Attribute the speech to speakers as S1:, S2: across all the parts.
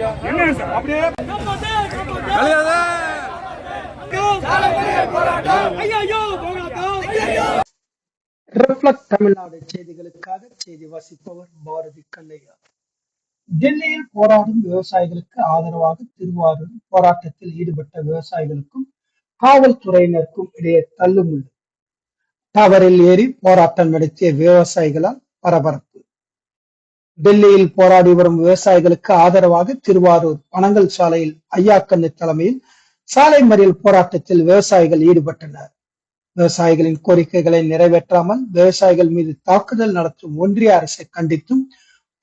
S1: என்ன சார் அப்படியே.
S2: தமிழ்நாடு செய்திகளுக்காக செய்தி வாசிப்பவர் பாரதி கல்லையா. டெல்லியில் போராடும் விவசாயிகளுக்கு ஆதரவாக திருவாரூர் போராட்டத்தில் ஈடுபட்ட விவசாயிகளுக்கும் காவல்துறையினருக்கும் இடையே தள்ளுமுள்ளு. டவரில் ஏறி போராட்டம் நடத்திய விவசாயிகளால் பரபரப்பு. டெல்லியில் போராடி வரும் விவசாயிகளுக்கு ஆதரவாக திருவாரூர் பனங்கல் சாலையில் ஐயாக்கண்ணு தலைமையில் சாலை மறியல் போராட்டத்தில் விவசாயிகள் ஈடுபட்டனர். விவசாயிகளின் கோரிக்கைகளை நிறைவேற்றாமல் விவசாயிகள் மீது தாக்குதல் நடத்தும் ஒன்றிய அரசை கண்டித்தும்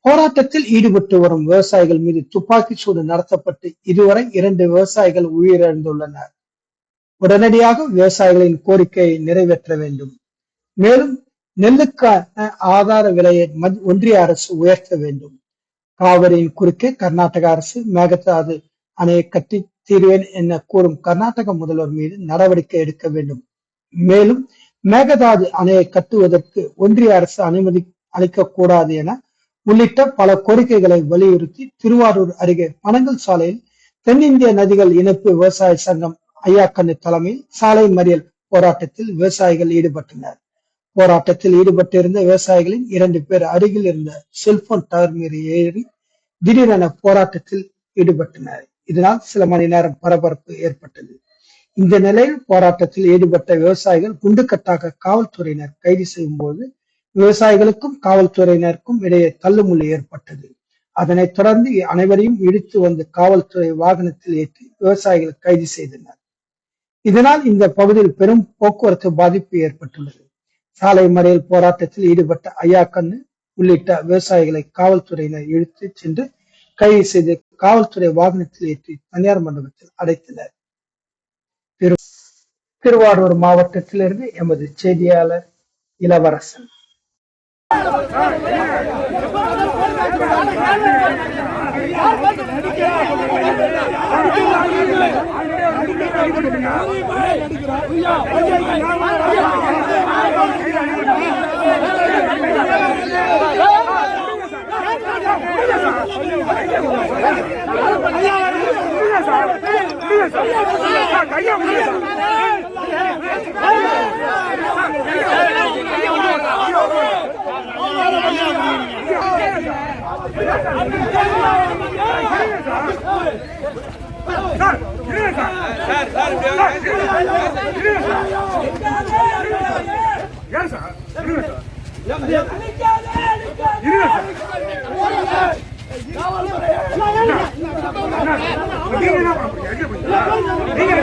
S2: போராட்டத்தில் ஈடுபட்டு வரும் விவசாயிகள் மீது துப்பாக்கி சூடு நடத்தப்பட்டு இதுவரை இரண்டு விவசாயிகள் உயிரிழந்துள்ளனர். உடனடியாக விவசாயிகளின் கோரிக்கையை நிறைவேற்ற வேண்டும். மேலும் நெல்லுக்கான ஆதார விலையை ஒன்றிய அரசு உயர்த்த வேண்டும். காவிரியின் குறுக்கே கர்நாடக அரசு மேகதாது அணையை கட்டி தீர்வேன் என கூறும் கர்நாடக முதல்வர் மீது நடவடிக்கை எடுக்க வேண்டும். மேலும் மேகதாது அணையை கட்டுவதற்கு ஒன்றிய அரசு அனுமதி அளிக்க கூடாது என உள்ளிட்ட பல கோரிக்கைகளை வலியுறுத்தி திருவாரூர் அருகே பனங்கல் சாலையில் தென்னிந்திய நதிகள் இணைப்பு விவசாய சங்கம் ஐயாக்கண்ணு தலைமையில் சாலை மறியல் போராட்டத்தில் விவசாயிகள் ஈடுபட்டனர். போராட்டத்தில் ஈடுபட்டிருந்த விவசாயிகளின் இரண்டு பேர் அருகில் இருந்த செல்போன் டவர் மீது ஏறி திடீரென போராட்டத்தில் ஈடுபட்டனர். இதனால் சில மணி நேரம் பரபரப்பு ஏற்பட்டது. இந்த நிலையில் போராட்டத்தில் ஈடுபட்ட விவசாயிகள் குண்டுக்கட்டாக காவல்துறையினர் கைது செய்யும் போது விவசாயிகளுக்கும் காவல்துறையினருக்கும் இடையே தள்ளுமுள்ளு ஏற்பட்டது. அதனைத் தொடர்ந்து அனைவரையும் இழுத்து வந்து காவல்துறை வாகனத்தில் ஏற்றி விவசாயிகள் கைது செய்தனர். இதனால் இந்த பகுதியில் பெரும் போக்குவரத்து பாதிப்பு ஏற்பட்டுள்ளது. சாலை மறியல் போராட்டத்தில் ஈடுபட்ட ஐயாக்கண்ணு உள்ளிட்ட விவசாயிகளை காவல்துறையினர் இழுத்து சென்று கைது செய்து காவல்துறை வாகனத்தில் ஏற்றி தனியார் மண்டபத்தில் அடைத்தனர். திரு- திருவாரூர் மாவட்டத்திலிருந்து எமது செய்தியாளர் இளவரசன்.
S1: கையா முடியாது சார் இருங்க சார் சார் ஏன் சார்? இருங்க சார். நீங்க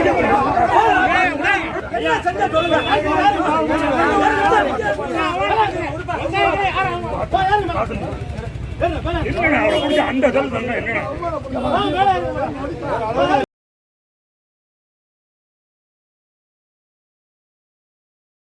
S1: என்ன?